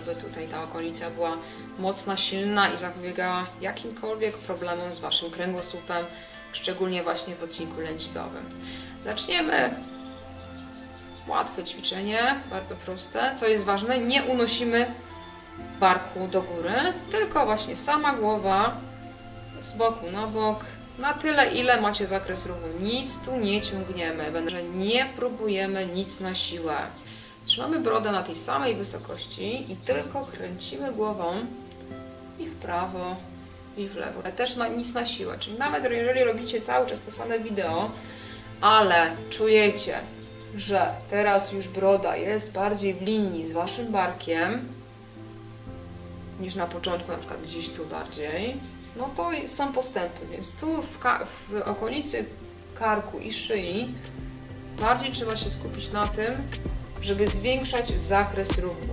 żeby tutaj ta okolica była mocna, silna i zapobiegała jakimkolwiek problemom z Waszym kręgosłupem, szczególnie właśnie w odcinku lędźwiowym. Zaczniemy. Łatwe ćwiczenie, bardzo proste. Co jest ważne, nie unosimy barku do góry, tylko właśnie sama głowa z boku na bok, na tyle, ile macie zakres ruchu. Nic tu nie ciągniemy, że nie próbujemy nic na siłę. Trzymamy brodę na tej samej wysokości i tylko kręcimy głową i w prawo, i w lewo. Ale też na, nic na siłę, czyli nawet jeżeli robicie cały czas to same wideo, ale czujecie, że teraz już broda jest bardziej w linii z waszym barkiem, niż na początku, na przykład gdzieś tu bardziej, no to są postępy, więc tu w, w okolicy karku i szyi bardziej trzeba się skupić na tym, żeby zwiększać zakres ruchu.